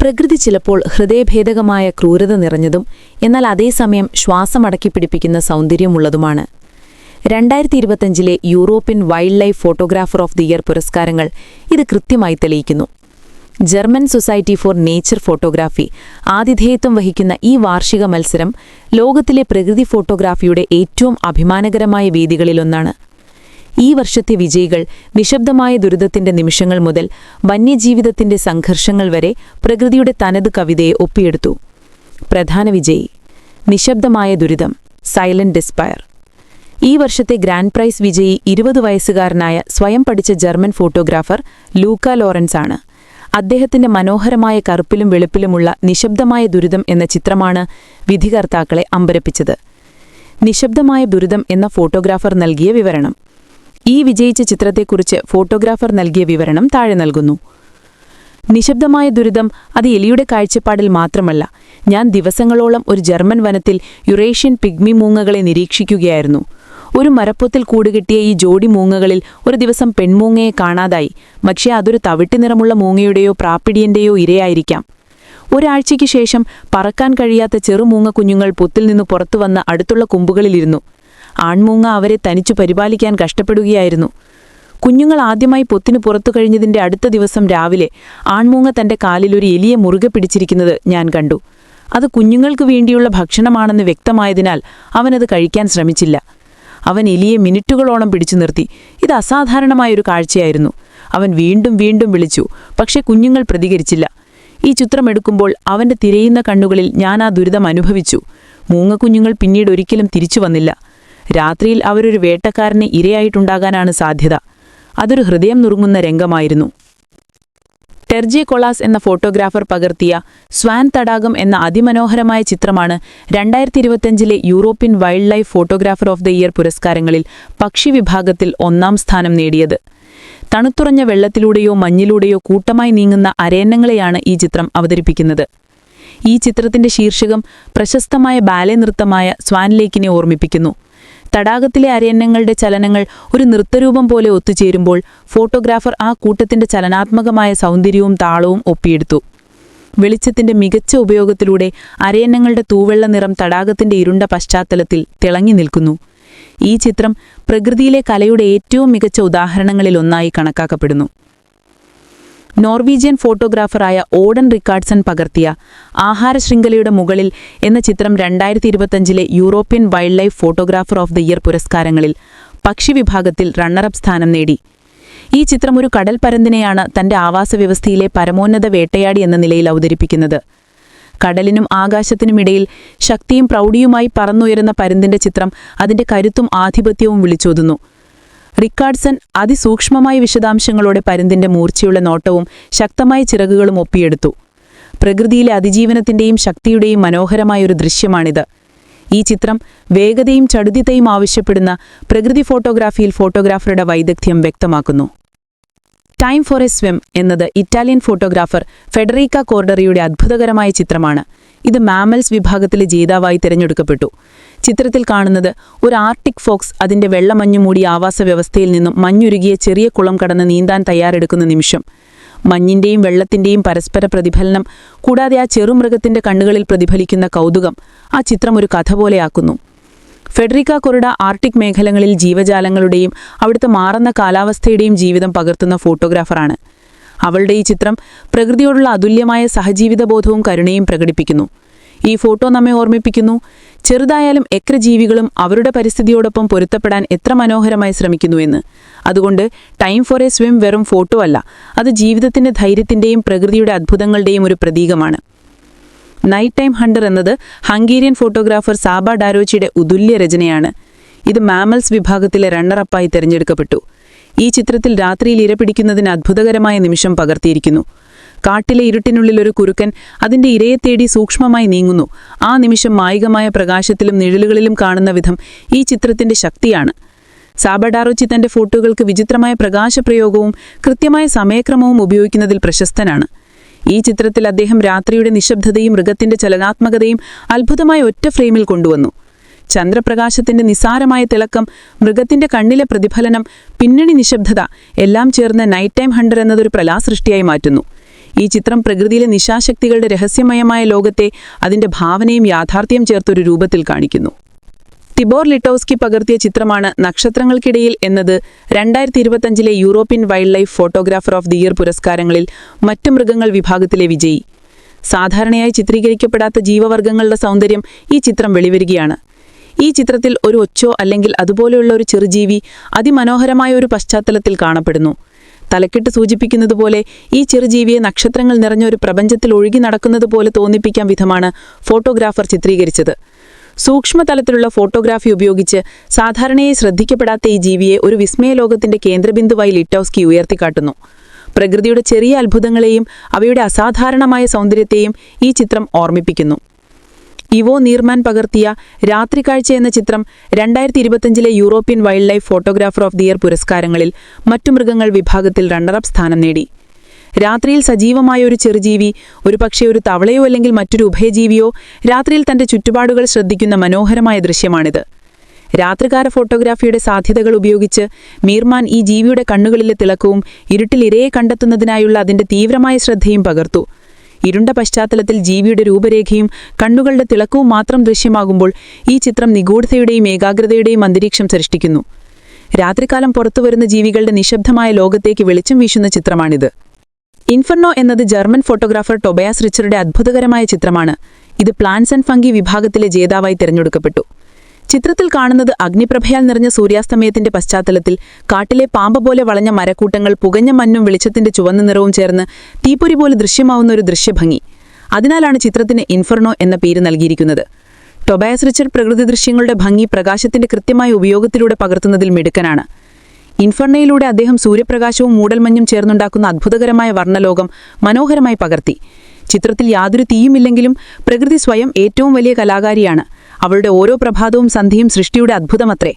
പ്രകൃതി ചിലപ്പോൾ ഹൃദയഭേദകമായ ക്രൂരത നിറഞ്ഞതും എന്നാൽ അതേസമയം ശ്വാസമടക്കി പിടിപ്പിക്കുന്ന സൗന്ദര്യമുള്ളതുമാണ്. രണ്ടായിരത്തി ഇരുപത്തഞ്ചിലെ European wildlife photographer of the year പുരസ്കാരങ്ങൾ ഇത് കൃത്യമായി തെളിയിക്കുന്നു. German society for nature photography ആതിഥേയത്വം വഹിക്കുന്ന ഈ വാർഷിക മത്സരം ലോകത്തിലെ പ്രകൃതി ഫോട്ടോഗ്രാഫിയുടെ ഏറ്റവും അഭിമാനകരമായ വേദികളിലൊന്നാണ്. ഈ വർഷത്തെ വിജയികൾ നിശബ്ദമായ ദുരിതത്തിന്റെ നിമിഷങ്ങൾ മുതൽ വന്യജീവിതത്തിന്റെ സംഘർഷങ്ങൾ വരെ പ്രകൃതിയുടെ തനത് കവിതയെ ഒപ്പിയെടുത്തു. പ്രധാന വിജയി നിശബ്ദമായ ദുരിതം സൈലന്റ് ഡിസ്പയർ. ഈ വർഷത്തെ ഗ്രാൻഡ് പ്രൈസ് വിജയി ഇരുപത് വയസ്സുകാരനായ സ്വയം പഠിച്ച ജർമ്മൻ ഫോട്ടോഗ്രാഫർ ലൂക്ക ലോറൻസ് ആണ്. അദ്ദേഹത്തിന്റെ മനോഹരമായ കറുപ്പിലും വെളുപ്പിലുമുള്ള നിശബ്ദമായ ദുരിതം എന്ന ചിത്രമാണ് വിധികർത്താക്കളെ അമ്പരപ്പിച്ചത്. നിശബ്ദമായ ദുരിതം എന്ന ഫോട്ടോഗ്രാഫർ നൽകിയ വിവരണം. ഈ വിജയിച്ച ചിത്രത്തെക്കുറിച്ച് ഫോട്ടോഗ്രാഫർ നൽകിയ വിവരണം താഴെ നൽകുന്നു. നിശബ്ദമായ ദുരിതം അത് എലിയുടെ കാഴ്ചപ്പാടിൽ മാത്രമല്ല ഞാൻ ദിവസങ്ങളോളം ഒരു ജർമ്മൻ വനത്തിൽ യുറേഷ്യൻ പിഗ്മി മൂങ്ങകളെ നിരീക്ഷിക്കുകയായിരുന്നു. ഒരു മരപ്പൊത്തിൽ കൂടുകിട്ടിയ ഈ ജോഡി മൂങ്ങകളിൽ ഒരു ദിവസം പെൺമൂങ്ങയെ കാണാതായി പക്ഷേ അതൊരു തവിട്ടി നിറമുള്ള മൂങ്ങയുടെയോ പ്രാപ്പിടിയന്റെയോ ഇരയായിരിക്കാം. ഒരാഴ്ചയ്ക്ക് ശേഷം പറക്കാൻ കഴിയാത്ത ചെറുമൂങ്ങ കുഞ്ഞുങ്ങൾ പൊത്തിൽ നിന്ന് പുറത്തുവന്ന അടുത്തുള്ള കുമ്പുകളിലിരുന്നു. ആൺമൂങ്ങ അവരെ തനിച്ചു പരിപാലിക്കാൻ കഷ്ടപ്പെടുകയായിരുന്നു. കുഞ്ഞുങ്ങൾ ആദ്യമായി പൊത്തിന് പുറത്തു കഴിഞ്ഞതിന്റെ അടുത്ത ദിവസം രാവിലെ ആൺമൂങ്ങ തന്റെ കാലിൽ ഒരു എലിയെ മുറുകെ പിടിച്ചിരിക്കുന്നത് ഞാൻ കണ്ടു. അത് കുഞ്ഞുങ്ങൾക്ക് വേണ്ടിയുള്ള ഭക്ഷണമാണെന്ന് വ്യക്തമായതിനാൽ അവനത് കഴിക്കാൻ ശ്രമിച്ചില്ല. അവൻ എലിയെ മിനിറ്റുകളോളം പിടിച്ചു നിർത്തി. ഇത് അസാധാരണമായൊരു കാഴ്ചയായിരുന്നു. അവൻ വീണ്ടും വീണ്ടും വിളിച്ചു പക്ഷേ കുഞ്ഞുങ്ങൾ പ്രതികരിച്ചില്ല. ഈ ചിത്രം എടുക്കുമ്പോൾ അവന്റെ തിരയുന്ന കണ്ണുകളിൽ ഞാൻ ആ ദുരിതം അനുഭവിച്ചു. മൂങ്ങക്കുഞ്ഞുങ്ങൾ പിന്നീട് ഒരിക്കലും തിരിച്ചു വന്നില്ല. രാത്രിയിൽ അവരൊരു വേട്ടക്കാരന് ഇരയായിട്ടുണ്ടാകാനാണ് സാധ്യത. അതൊരു ഹൃദയം നുറുങ്ങുന്ന രംഗമായിരുന്നു. ടെർജി കൊളാസ് എന്ന ഫോട്ടോഗ്രാഫർ പകർത്തിയ സ്വാൻ തടാകം എന്ന അതിമനോഹരമായ ചിത്രമാണ് രണ്ടായിരത്തി ഇരുപത്തിയഞ്ചിലെ European wildlife photographer of the year പുരസ്കാരങ്ങളിൽ പക്ഷി വിഭാഗത്തിൽ ഒന്നാം സ്ഥാനം നേടിയത്. തണുത്തുറഞ്ഞ വെള്ളത്തിലൂടെയോ മഞ്ഞിലൂടെയോ കൂട്ടമായി നീങ്ങുന്ന അരയന്നങ്ങളെയാണ് ഈ ചിത്രം അവതരിപ്പിക്കുന്നത്. ഈ ചിത്രത്തിന്റെ ശീർഷകം പ്രശസ്തമായ ബാലെ നൃത്തമായ സ്വാൻ ലേക്കിനെ ഓർമ്മിപ്പിക്കുന്നു. തടാകത്തിലെ അരയന്നങ്ങളുടെ ചലനങ്ങൾ ഒരു നൃത്തരൂപം പോലെ ഒത്തുചേരുമ്പോൾ ഫോട്ടോഗ്രാഫർ ആ കൂട്ടത്തിന്റെ ചലനാത്മകമായ സൗന്ദര്യവും താളവും ഒപ്പിയെടുത്തു. വെളിച്ചത്തിന്റെ മികച്ച ഉപയോഗത്തിലൂടെ അരയന്നങ്ങളുടെ തൂവെള്ള നിറം തടാകത്തിന്റെ ഇരുണ്ട പശ്ചാത്തലത്തിൽ തിളങ്ങി നിൽക്കുന്നു. ഈ ചിത്രം പ്രകൃതിയിലെ കലയുടെ ഏറ്റവും മികച്ച ഉദാഹരണങ്ങളിലൊന്നായി കണക്കാക്കപ്പെടുന്നു. നോർവീജിയൻ ഫോട്ടോഗ്രാഫറായ ഓഡൻ റിക്കാർഡ്സൺ പകർത്തിയ ആഹാര ശൃംഖലയുടെ മുകളിൽ എന്ന ചിത്രം രണ്ടായിരത്തി ഇരുപത്തഞ്ചിലെ European wildlife photographer of the year പുരസ്കാരങ്ങളിൽ പക്ഷി വിഭാഗത്തിൽ റണ്ണറപ്പ് സ്ഥാനം നേടി. ഈ ചിത്രം ഒരു കടൽ പരന്തിനെയാണ് തന്റെ ആവാസവ്യവസ്ഥയിലെ പരമോന്നത വേട്ടയാടി എന്ന നിലയിൽ അവതരിപ്പിക്കുന്നത്. കടലിനും ആകാശത്തിനുമിടയിൽ ശക്തിയും പ്രൗഢിയുമായി പറന്നുയരുന്ന പരുന്തിന്റെ ചിത്രം അതിന്റെ കരുത്തും ആധിപത്യവും വിളിച്ചോതുന്നു. റിക്കാർഡ്സൺ അതിസൂക്ഷ്മമായ വിശദാംശങ്ങളോടെ പരുന്തിന്റെ മൂർച്ചയുള്ള നോട്ടവും ശക്തമായ ചിറകുകളും ഒപ്പിയെടുത്തു. പ്രകൃതിയിലെ അതിജീവനത്തിന്റെയും ശക്തിയുടെയും മനോഹരമായൊരു ദൃശ്യമാണിത്. ഈ ചിത്രം വേഗതയും ചടുതിതയും ആവശ്യപ്പെടുന്ന പ്രകൃതി ഫോട്ടോഗ്രാഫിയിൽ ഫോട്ടോഗ്രാഫറുടെ വൈദഗ്ധ്യം വ്യക്തമാക്കുന്നു. ടൈം ഫോർ എ സ്വിം എന്നത് ഇറ്റാലിയൻ ഫോട്ടോഗ്രാഫർ ഫെഡറീക്ക കോർഡറിയുടെ അത്ഭുതകരമായ ചിത്രമാണ്. ഇത് മാമൽസ് വിഭാഗത്തിലെ ജേതാവായി തിരഞ്ഞെടുക്കപ്പെട്ടു. ചിത്രത്തിൽ കാണുന്നത് ഒരു ആർട്ടിക് ഫോക്സ് അതിന്റെ വെള്ളമഞ്ഞു മൂടിയ ആവാസ വ്യവസ്ഥയിൽ നിന്നും മഞ്ഞുരുകിയ ചെറിയ കുളം കടന്ന് നീന്താൻ തയ്യാറെടുക്കുന്ന നിമിഷം. മഞ്ഞിന്റെയും വെള്ളത്തിന്റെയും പരസ്പര പ്രതിഫലനം കൂടാതെ ആ ചെറുമൃഗത്തിന്റെ കണ്ണുകളിൽ പ്രതിഫലിക്കുന്ന കൗതുകം ആ ചിത്രം ഒരു കഥ പോലെയാക്കുന്നു. ഫെഡറിക്ക കൊറിഡ ആർട്ടിക് മേഖലകളിൽ ജീവജാലങ്ങളുടെയും അവിടുത്തെ മാറുന്ന കാലാവസ്ഥയുടെയും ജീവിതം പകർത്തുന്ന ഫോട്ടോഗ്രാഫറാണ്. അവളുടെ ഈ ചിത്രം പ്രകൃതിയോടുള്ള അതുല്യമായ സഹജീവിതബോധവും കരുണയും പ്രകടിപ്പിക്കുന്നു. ഈ ഫോട്ടോ നമ്മെ ഓർമ്മിപ്പിക്കുന്നു. ചെറുതായാലും എക്ര ജീവികളും അവരുടെ പരിസ്ഥിതിയോടൊപ്പം പൊരുത്തപ്പെടാൻ എത്ര മനോഹരമായി ശ്രമിക്കുന്നുവെന്ന് അതുകൊണ്ട് ടൈം ഫോർ എ സ്വിം വെറും ഫോട്ടോ അല്ല അത് ജീവിതത്തിന്റെ ധൈര്യത്തിന്റെയും പ്രകൃതിയുടെ അത്ഭുതങ്ങളുടെയും ഒരു പ്രതീകമാണ്. നൈറ്റ് ടൈം ഹണ്ടർ എന്നത് ഹംഗേറിയൻ ഫോട്ടോഗ്രാഫർ സാബ ഡാരോച്ചിയുടെ ഉതുല്യ രചനയാണ്. ഇത് മാമൽസ് വിഭാഗത്തിലെ റണ്ണറപ്പായി തിരഞ്ഞെടുക്കപ്പെട്ടു. ഈ ചിത്രത്തിൽ രാത്രിയിൽ ഇരപിടിക്കുന്നതിന് അത്ഭുതകരമായ നിമിഷം പകർത്തിയിരിക്കുന്നു. കാട്ടിലെ ഇരുട്ടിനുള്ളിൽ ഒരു കുരുക്കൻ അതിന്റെ ഇരയെ തേടി സൂക്ഷ്മമായി നീങ്ങുന്നു. ആ നിമിഷം മായികമായ പ്രകാശത്തിലും നിഴലുകളിലും കാണുന്ന വിധം ഈ ചിത്രത്തിന്റെ ശക്തിയാണ്. സാബഡാറോച്ചി തന്റെ ഫോട്ടോകൾക്ക് വിചിത്രമായ പ്രകാശപ്രയോഗവും കൃത്യമായ സമയക്രമവും ഉപയോഗിക്കുന്നതിൽ പ്രശസ്തനാണ്. ഈ ചിത്രത്തിൽ അദ്ദേഹം രാത്രിയുടെ നിശബ്ദതയും മൃഗത്തിന്റെ ചലനാത്മകതയും അത്ഭുതമായ ഒറ്റ ഫ്രെയിമിൽ കൊണ്ടുവന്നു. ചന്ദ്രപ്രകാശത്തിന്റെ നിസാരമായ തിളക്കം മൃഗത്തിന്റെ കണ്ണിലെ പ്രതിഫലനം പിന്നണി നിശബ്ദത എല്ലാം ചേർന്ന് നൈറ്റ് ടൈം ഹണ്ടർ എന്നതൊരു പ്രലാസൃഷ്ടിയായി മാറ്റുന്നു. ഈ ചിത്രം പ്രകൃതിയിലെ നിശാശക്തികളുടെ രഹസ്യമയമായ ലോകത്തെ അതിന്റെ ഭാവനയും യാഥാർത്ഥ്യം ചേർത്തൊരു രൂപത്തിൽ കാണിക്കുന്നു. തിബോർ ലിറ്റോസ്കി പകർത്തിയ ചിത്രമാണ് നക്ഷത്രങ്ങൾക്കിടയിൽ എന്നത് രണ്ടായിരത്തി ഇരുപത്തഞ്ചിലെ European wildlife photographer of the year പുരസ്കാരങ്ങളിൽ മറ്റു മൃഗങ്ങൾ വിഭാഗത്തിലെ വിജയി. സാധാരണയായി ചിത്രീകരിക്കപ്പെടാത്ത ജീവവർഗങ്ങളുടെ സൗന്ദര്യം ഈ ചിത്രം വെളിവരികയാണ്. ഈ ചിത്രത്തിൽ ഒരു ഒച്ചോ അല്ലെങ്കിൽ അതുപോലെയുള്ള ഒരു ചെറുജീവി അതിമനോഹരമായ ഒരു പശ്ചാത്തലത്തിൽ കാണപ്പെടുന്നു. തലക്കെട്ട് സൂചിപ്പിക്കുന്നത് പോലെ ഈ ചെറുജീവിയെ നക്ഷത്രങ്ങൾ നിറഞ്ഞ ഒരു പ്രപഞ്ചത്തിൽ ഒഴുകി നടക്കുന്നത് പോലെ തോന്നിപ്പിക്കാൻ വിധമാണ് ഫോട്ടോഗ്രാഫർ ചിത്രീകരിച്ചത്. സൂക്ഷ്മതലത്തിലുള്ള ഫോട്ടോഗ്രാഫി ഉപയോഗിച്ച് സാധാരണയായി ശ്രദ്ധിക്കപ്പെടാത്ത ഈ ജീവിയെ ഒരു വിസ്മയലോകത്തിന്റെ കേന്ദ്രബിന്ദുവായി ലിറ്റോസ്കി ഉയർത്തിക്കാട്ടുന്നു. പ്രകൃതിയുടെ ചെറിയ അത്ഭുതങ്ങളെയും അവയുടെ അസാധാരണമായ സൗന്ദര്യത്തെയും ഈ ചിത്രം ഓർമ്മിപ്പിക്കുന്നു. ഇവോ നീർമാൻ പകർത്തിയ രാത്രിക്കാഴ്ച എന്ന ചിത്രം രണ്ടായിരത്തി ഇരുപത്തിയഞ്ചിലെ European wildlife photographer of the year പുരസ്കാരങ്ങളിൽ മറ്റു മൃഗങ്ങൾ വിഭാഗത്തിൽ റണ്ണറപ്പ് സ്ഥാനം നേടി. രാത്രിയിൽ സജീവമായ ഒരു ചെറുജീവി ഒരു ഒരുപക്ഷെ ഒരു തവളയോ അല്ലെങ്കിൽ മറ്റൊരു ഉഭയജീവിയോ രാത്രിയിൽ തന്റെ ചുറ്റുപാടുകൾ ശ്രദ്ധിക്കുന്ന മനോഹരമായ ദൃശ്യമാണിത്. രാത്രികാല ഫോട്ടോഗ്രാഫിയുടെ സാധ്യതകൾ ഉപയോഗിച്ച് മീർമാൻ ഈ ജീവിയുടെ കണ്ണുകളിലെ തിളക്കവും ഇരുട്ടിൽ ഇരയെ കണ്ടെത്തുന്നതിനായുള്ള അതിന്റെ തീവ്രമായ ശ്രദ്ധയും പകർത്തു. ഇരുണ്ട പശ്ചാത്തലത്തിൽ ജീവിയുടെ രൂപരേഖയും കണ്ണുകളുടെ തിളക്കവും മാത്രം ദൃശ്യമാകുമ്പോൾ ഈ ചിത്രം നിഗൂഢതയുടെയും ഏകാഗ്രതയുടെയും അന്തരീക്ഷം സൃഷ്ടിക്കുന്നു. രാത്രികാലം പുറത്തുവരുന്ന ജീവികളുടെ നിശബ്ദമായ ലോകത്തേക്ക് വെളിച്ചം വീശുന്ന ചിത്രമാണിത്. ഇൻഫർണോ എന്നത് ജർമ്മൻ ഫോട്ടോഗ്രാഫർ ടൊബയാസ് റിച്ചറുടെ അത്ഭുതകരമായ ചിത്രമാണ്. ഇത് പ്ലാന്റ്സ് ആൻഡ് ഫംഗി വിഭാഗത്തിലെ ജേതാവായി തിരഞ്ഞെടുക്കപ്പെട്ടു. ചിത്രത്തിൽ കാണുന്നത് അഗ്നിപ്രഭയാൽ നിറഞ്ഞ സൂര്യാസ്തമയത്തിന്റെ പശ്ചാത്തലത്തിൽ കാട്ടിലെ പാമ്പ് പോലെ വളഞ്ഞ മരക്കൂട്ടങ്ങൾ പുകഞ്ഞ മഞ്ഞും വെളിച്ചത്തിന്റെ ചുവന്ന നിറവും ചേർന്ന് തീപ്പൊരി പോലെ ദൃശ്യമാവുന്ന ഒരു ദൃശ്യഭംഗി. അതിനാലാണ് ചിത്രത്തിന് ഇൻഫർണോ എന്ന പേര് നൽകിയിരിക്കുന്നത്. ടൊബായസ് റിച്ചർഡ് പ്രകൃതി ദൃശ്യങ്ങളുടെ ഭംഗി പ്രകാശത്തിന്റെ കൃത്യമായ ഉപയോഗത്തിലൂടെ പകർത്തുന്നതിൽ മിടുക്കനാണ്. ഇൻഫർണയിലൂടെ അദ്ദേഹം സൂര്യപ്രകാശവും മൂടൽമഞ്ഞും ചേർന്നുണ്ടാക്കുന്ന അത്ഭുതകരമായ വർണലോകം മനോഹരമായി പകർത്തി. ചിത്രത്തിൽ യാതൊരു തീയുമില്ലെങ്കിലും പ്രകൃതി സ്വയം ഏറ്റവും വലിയ കലാകാരിയാണ്. അവളുടെ ഓരോ പ്രഭാതവും സന്ധ്യയും സൃഷ്ടിയുടെ അദ്ഭുതമത്രേ